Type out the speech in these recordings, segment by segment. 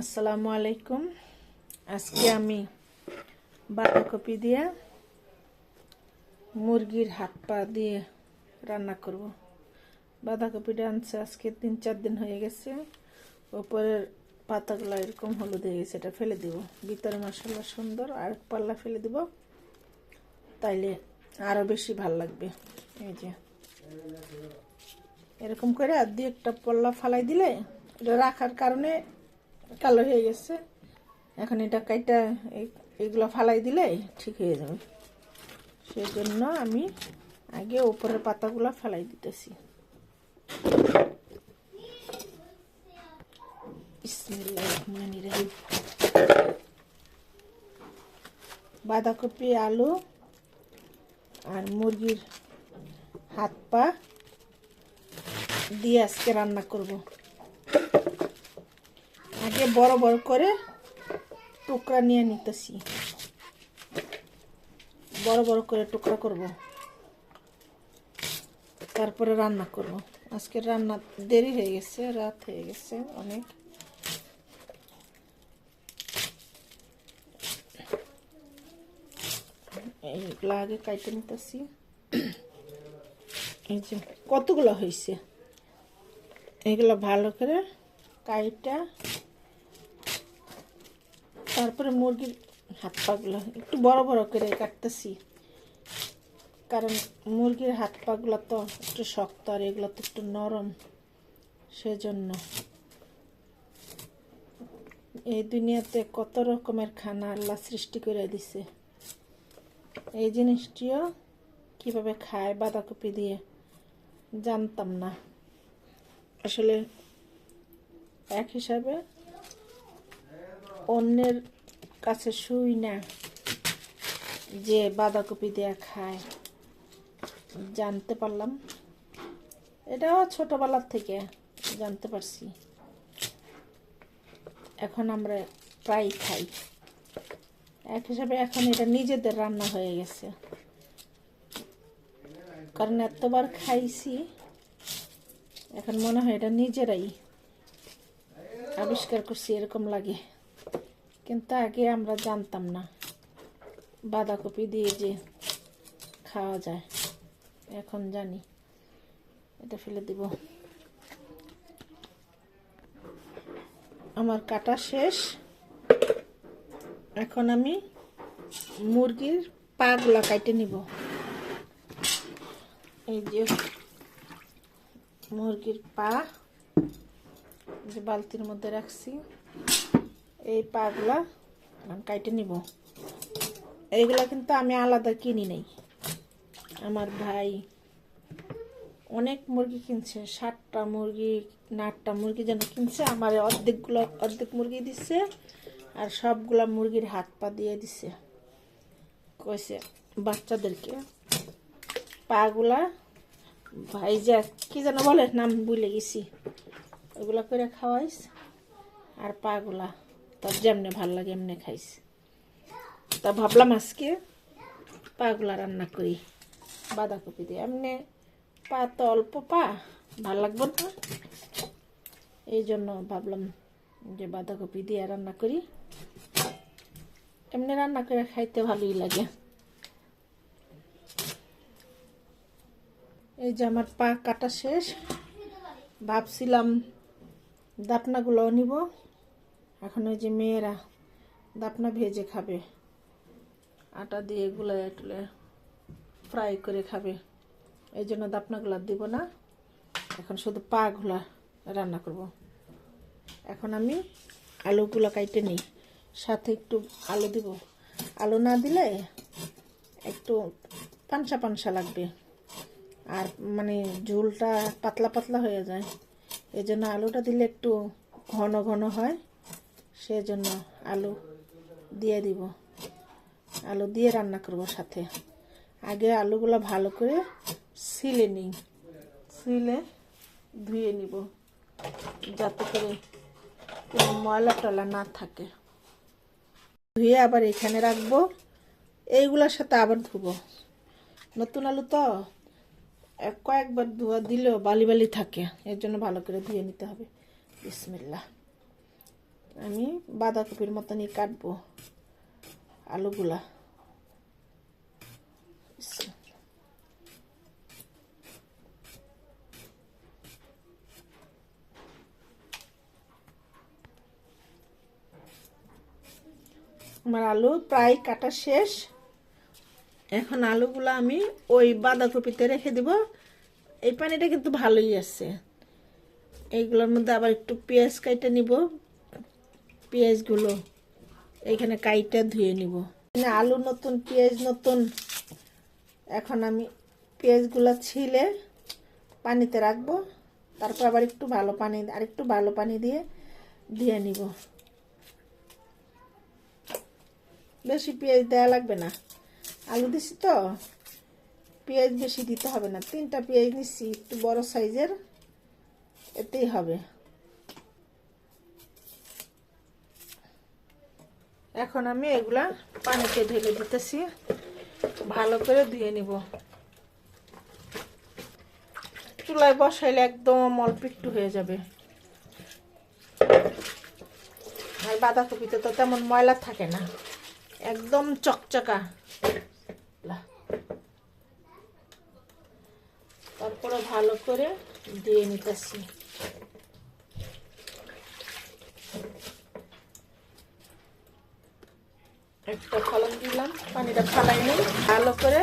আসসালামু আলাইকুম। আজকে আমি বাঁধাকপি দিয়ে মুরগির হাত পা দিয়ে রান্না করব। বাঁধাকপিটা আনছে আজকে তিন চার দিন হয়ে গেছে। ওপরের পাতাগুলো এরকম হলুদ হয়ে গেছে, এটা ফেলে দিব। ভিতরে মশলা সুন্দর, আর পাল্লা ফেলে দিব। তাইলে আরও বেশি ভালো লাগবে। এই যে। এরকম করে আর দিয়ে একটা পল্লা ফালাই দিলে, এটা রাখার কারণে কালো হয়ে গেছে। এখন এটা কাইটা এগুলো ফালাই দিলে ঠিক হয়ে যাবে। সেই জন্য আমি আগে উপরের পাতাগুলো ফেলাই দিতেছি। বাঁধাকপি, আলু আর মুরগির হাত পা দিয়ে আজকে রান্না করব। আগে বড় বড় করে টুকরা নিয়ে নিতেছি। বড় বড় করে টুকরা করব। তারপরে রান্না করব। আজকে রান্না দেরি হয়ে গেছে, রাত হয়ে গেছে অনেক। এইগুলো আগে কাইটে নিতেছি। এই যে কতগুলো হয়েছে এগুলো ভালো করে কাইটা তারপরে মুরগির হাত পাগুলো একটু বড় বড় করে কাটতেছি। কারণ মুরগির হাত পাগুলো তো একটু শক্ত আর এগুলো তো একটু নরম। সেজন্য এই দুনিয়াতে কত রকমের খানা আল্লাহ সৃষ্টি করে দিছে। এই জিনিসটিও কীভাবে খায় বাঁধাকপি দিয়ে জানতাম না। আসলে এক হিসাবে অন্যের কাছে শুই না যে বাঁধাকপি দেয়া খায়। জানতে পারলাম। এটাও ছোটবেলার থেকে জানতে পারছি। এখন আমরা প্রায় খাই। এক হিসাবে এখন এটা নিজেদের রান্না হয়ে গেছে। কারণ এতবার খাইছি, এখন মনে হয় এটা নিজেরাই আবিষ্কার করছি, এরকম লাগে। কিন্তু আগে আমরা জানতাম না। বাঁধাকপি দিয়ে যে খাওয়া যায়, এখন জানি। এটা ফেলে দিব। আমার কাটা শেষ। এখন আমি মুরগির পাগুলা কাটে নিব। এই যে মুরগির পা যে বালতির মধ্যে রাখছি। এই পাগুলা কাইটে নিব। এইগুলা কিন্তু আমি আলাদা কিনি নেই। আমার ভাই অনেক মুরগি কিনছে ষাটটা মুরগি নাটটা মুরগি যেন কিনছে, আমার অর্ধেকগুলো, অর্ধেক মুরগি দিচ্ছে আর সবগুলা মুরগির হাত পা দিয়ে দিছে। কইছে বাচ্চাদেরকে পাগুলা, ভাই যা কি যেন বলে, নাম বুঝলে গেছি। ওগুলা করে খাওয়াইস। আর পাগুলা তোর যেমনি ভালো লাগে, এমনি খাইস তা ভাবলাম আজকে পাগুলা রান্না করি, বাঁধাকপি দিয়ে। এমনি পা তো অল্প পা, ভালো লাগবে না। এই জন্য ভাবলাম যে বাঁধাকপি দিয়ে রান্না করি। এমনি রান্না করে খাইতে ভালোই লাগে। এই যে আমার পা কাটা শেষ, ভাবছিলাম দাপনাগুলো নিব। এখন ওই যে মেয়েরা দাপনা ভেজে খাবে, আটা দিয়ে এগুলো টুলে ফ্রাই করে খাবে, এই জন্য দাপনাগুলো দিব না। এখন শুধু পাগুলা রান্না করব। এখন আমি আলুগুলো কাইটে নিই, সাথে একটু আলু দিব। আলু না দিলে একটু পানসা পানসা লাগবে, আর মানে ঝোলটা পাতলা পাতলা হয়ে যায়। এই জন্য আলুটা দিলে একটু ঘন ঘন হয়। সেজন্য আলু দিয়ে দিব। আলু দিয়ে রান্না করব সাথে। আগে আলুগুলো ভালো করে সিলে নিই। সিলে ধুয়ে নিব। যাতে করে কোনো ময়লা টলা না থাকে। ধুয়ে আবার এখানে রাখব। এইগুলোর সাথে আবার ধুবো। নতুন আলু তো কয়েকবার ধোয়া দিলেও বালি বালি থাকে। এর জন্য ভালো করে ধুয়ে নিতে হবে। বিসমিল্লা আমি বাঁধাকপির মতনই কাটবো আলুগুলা। আমার আলু প্রায় কাটা শেষ। এখন আলুগুলো আমি ওই বাঁধাকপিতে রেখে দিব। এই পানিটা কিন্তু ভালোই আছে। এইগুলোর মধ্যে আবার একটু পেঁয়াজ কাইটা নিব। পেঁয়াজগুলো এইখানে কাইটা ধুয়ে নিব। এখানে আলু নতুন, পেঁয়াজ নতুন। এখন আমি পেঁয়াজগুলো ছিলে পানিতে রাখব। তারপর আবার একটু ভালো পানি, আর একটু ভালো পানি দিয়ে দিয়ে নিব। বেশি পেঁয়াজ দেওয়া লাগবে না। আলু দিছি তো, পেঁয়াজ বেশি দিতে হবে না। তিনটা পেঁয়াজ নিচ্ছি একটু বড় সাইজের, এতেই হবে। এখন আমি এগুলা পানিতে ঢেলে দিতেছি। ভালো করে ধুয়ে নিব। চুলায় বসাইলে একদম অল্প একটু হয়ে যাবে। আর বাঁধাকপিতে তো তেমন ময়লা থাকে না। একদম চকচকা। তারপরে ভালো করে দিয়ে নিতেছি। একটা ফলন দিলাম, পানিটা ফালাই নেই। ভালো করে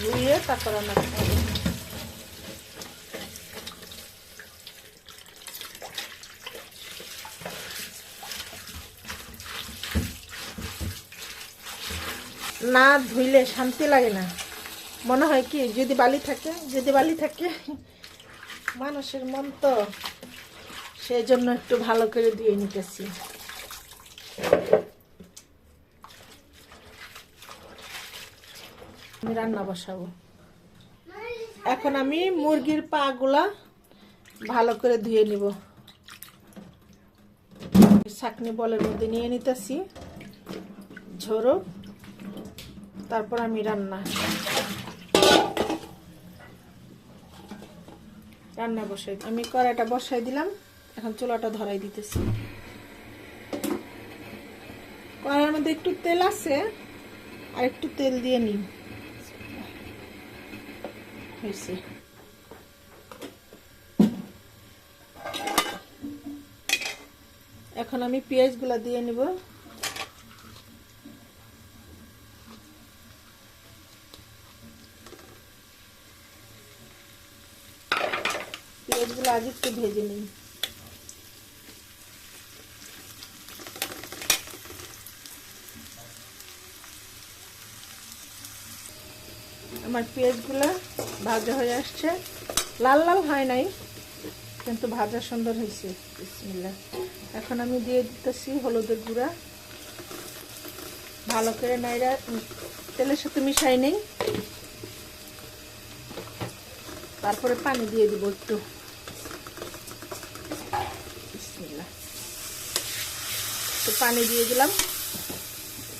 ধুয়ে তারপর রান্না না ধুইলে শান্তি লাগে না। মনে হয় কি, যদি বালি থাকে, যদি বালি থাকে, মানুষের মন তো সেই জন্য একটু ভালো করে ধুয়ে নিতেছি। রান্না বসাবো। এখন আমি মুরগির পা গুলা ভালো করে ধুয়ে নিব। ছাকনি বলের মধ্যে নিয়ে নিতেছি ঝোড়ো তারপর আমি রান্না। রান্না বসাই আমি কড়াইটা বসাই দিলাম, এখন চুলাটা ধরাই দিতেছি। কড়াইয়ের মধ্যে একটু তেল আছে, আর একটু তেল দিয়ে নিই হয়েছে। এখন আমি পেঁয়াজগুলা দিয়ে নিব। পেঁয়াজগুলো আগে একটু ভেজে নিই। আমার পেঁয়াজগুলো ভাজা হয়ে আসছে। লাল লাল হয় নাই, কিন্তু ভাজা সুন্দর হয়েছে। বিসমিল্লা এখন আমি দিয়ে দিতেছি হলুদের গুঁড়া। ভালো করে নাইরা তেলের সাথে মিশাই নেই। তারপরে পানি দিয়ে দিব একটু পানি দিয়ে দিলাম।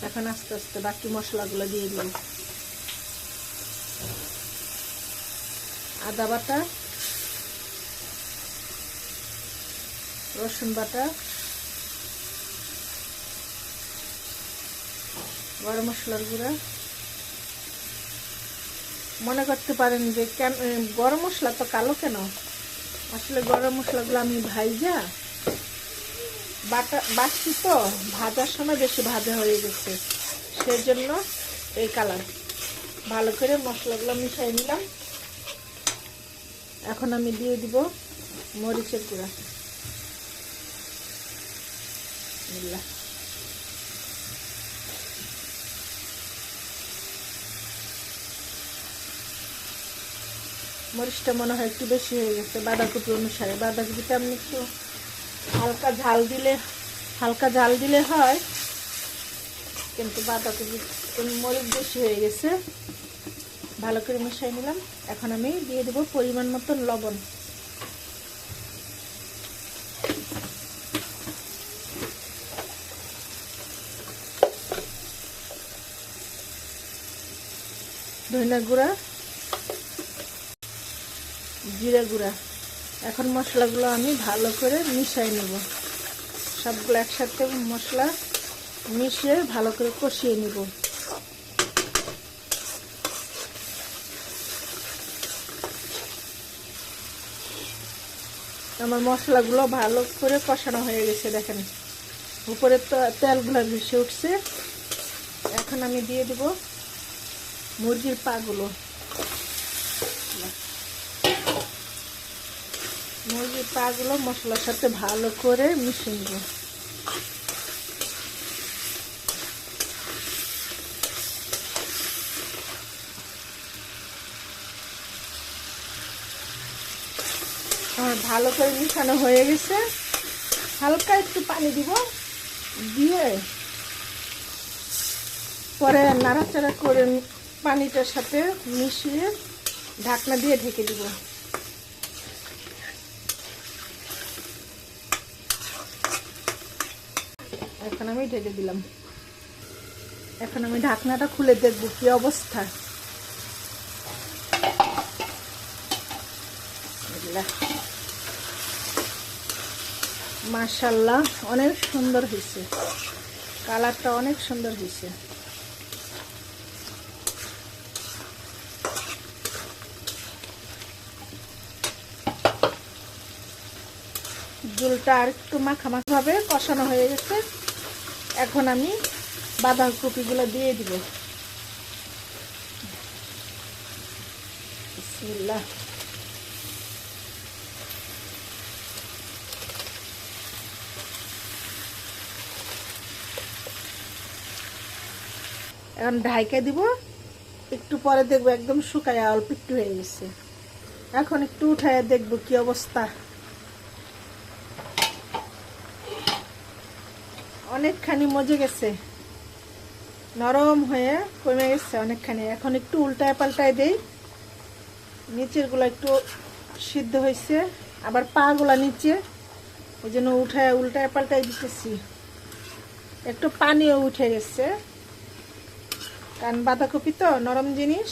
এখন আস্তে আস্তে বাকি মশলাগুলো দিয়ে দিলাম। আদা বাটা, রসুন বাটা, গরম মশলার গুঁড়া। মনে করতে পারেন যে কেন গরম মশলা তো কালো কেন? আসলে গরম মশলাগুলো আমি ভাইজা। বাটা বাসছি তো, ভাজার সময় বেশি ভাজা হয়ে গেছে। সেজন্য এই কালার। ভালো করে মশলাগুলো মিশিয়ে নিলাম। এখন আমি দিয়ে দিব মরিচের গুঁড়া। মরিচটা মনে হয় একটু বেশি হয়ে গেছে বাঁধাকপি অনুসারে। বাঁধাকপিটা আমি একটু হালকা ঝাল দিলে, হালকা ঝাল দিলে হয়, কিন্তু বাঁধাকপি মরিচ বেশি হয়ে গেছে। ভালো করে মিশিয়ে নিলাম। এখন আমি দিয়ে দেবো পরিমাণ মতন লবণ। ধনিয়া গুঁড়া, জিরা গুঁড়া। এখন মশলাগুলো আমি ভালো করে মিশাই নেব। সবগুলো একসাথে মশলা মিশিয়ে ভালো করে কষিয়ে নিব। আমার মশলাগুলো ভালো করে কষানো হয়ে গেছে, দেখেন। উপরে তো তেলগুলো ভেসে উঠছে। এখন আমি দিয়ে দেব মুরগির পাগুলো। মুরগির পাগুলো মশলার সাথে ভালো করে মিশিয়ে নেব। ভালো করে মিশানো হয়ে গেছে। হালকা একটু পানি দিব, দিয়ে পরে নাড়াচাড়া করে পানিটার সাথে মিশিয়ে ঢাকনা দিয়ে ঢেকে দিব। এখন আমি ঢেকে দিলাম। এখন আমি ঢাকনাটা খুলে দেখব কি অবস্থা। মাশাল্লাহ অনেক সুন্দর হয়েছে কালারটা অনেক সুন্দর হয়েছে ঝোলটা আর একটু মাখামাখাভাবে কষানো হয়ে গেছে। এখন আমি বাঁধাকপিগুলো দিয়ে দিব। এখন ঢাইকা দিব। একটু পরে দেখব, একদম শুকায় অল্প একটু হয়ে গেছে। এখন একটু উঠায় দেখব কি অবস্থা। অনেকখানি মজে গেছে। নরম হয়ে কমে গেছে অনেকখানি। এখন একটু উল্টায় পাল্টায় দেই। নিচেরগুলো একটু সিদ্ধ হয়েছে। আবার পা গুলা নিচে। ওই জন্য উঠায় উল্টায় পাল্টায় দিতেছি। একটু পানিও উঠে গেছে। কারণ বাঁধাকপি তো নরম জিনিস।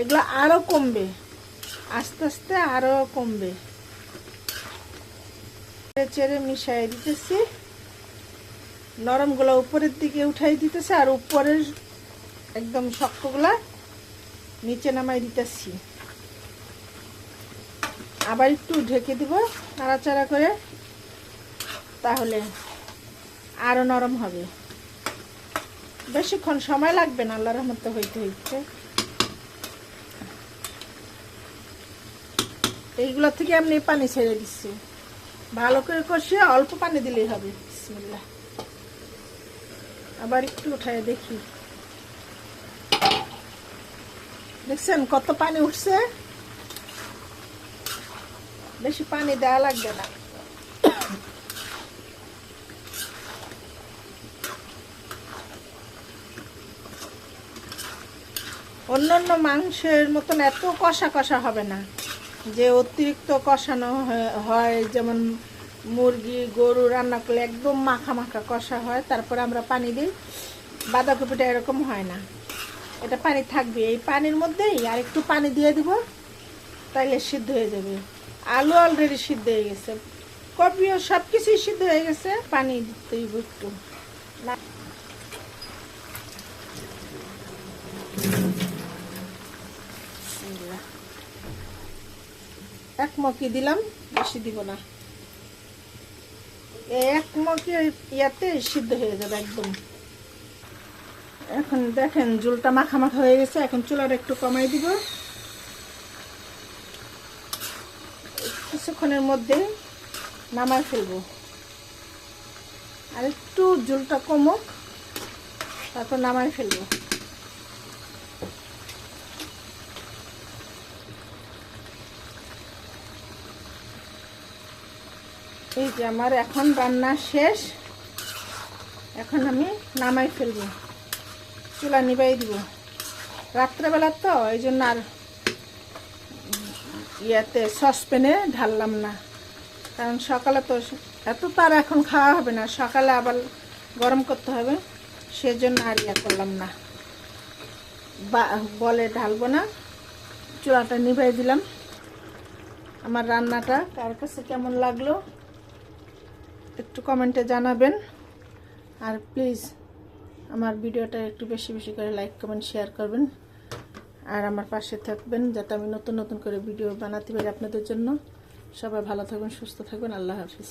এগুলো আরও কমবে। আস্তে আস্তে আরও কমবে। চেড়ে মিশাই দিতেছি। নরমগুলো উপরের দিকে উঠাই দিতেছে আর উপরের একদম শক্তগুলা নিচে নামাই দিতেছি। আবার একটু ঢেকে দিব নাড়াচাড়া করে, তাহলে আরও নরম হবে। বেশিক্ষণ সময় লাগবে না, আল্লাহর রহমতে হইতে হইতে। এইগুলো থেকে আমি পানি ছেড়ে দিচ্ছি। ভালো করে কষিয়ে অল্প পানি দিলেই হবে। বিসমিল্লাহ। আবার একটু উঠায় দেখি। দেখছেন কত পানি উঠছে? বেশি পানি দেওয়া লাগবে না। অন্যান্য মাংসের মতন এত কষা কষা হবে না। যে অতিরিক্ত কষানো হয় যেমন মুরগি, গরু রান্না করলে একদম মাখা মাখা কষা হয়, তারপরে আমরা পানি দিই। বাঁধাকপিটা এরকম হয় না। এটা পানি থাকবে। এই পানির মধ্যেই আর একটু পানি দিয়ে দিব, তাইলে সিদ্ধ হয়ে যাবে। আলু অলরেডি সিদ্ধ হয়ে গেছে। কপিও সব কিছুই সিদ্ধ হয়ে গেছে। পানি দিতে একটু। না এক মকি দিলাম, বেশি দিব না। এক মকি ইয়াতে সিদ্ধ হয়ে যাবে একদম। এখন দেখেন জলটা মাখা মাখা হয়ে গেছে, এখন চুলাটা একটু কমাই দিব। কিছুক্ষণের মধ্যে নামাই ফেলব। আর একটু জলটা কমুক, তারপর নামাই ফেলব। এই যে আমার এখন রান্না শেষ। এখন আমি নামাই ফেলব। চুলা নিবাই দিব। রাত্রেবেলা তো, এই জন্য আর ইয়াতে সসপ্যানে ঢাললাম না। কারণ সকালে তো এত তার এখন খাওয়া হবে না, সকালে আবার গরম করতে হবে। সেজন্য আর ইয়া করলাম না। বা, বলে ঢালবো না। চুলাটা নিভাই দিলাম। আমার রান্নাটা কার কাছে কেমন লাগল? একটু কমেন্টে জানাবেন। আর প্লিজ আমার ভিডিওটা একটু বেশি বেশি করে লাইক, কমেন্ট, শেয়ার করবেন। আর আমার পাশে থাকবেন যাতে আমি নতুন নতুন করে ভিডিও বানাতে পারি আপনাদের জন্য। সবাই ভালো থাকবেন, সুস্থ থাকবেন। আল্লাহ হাফিজ।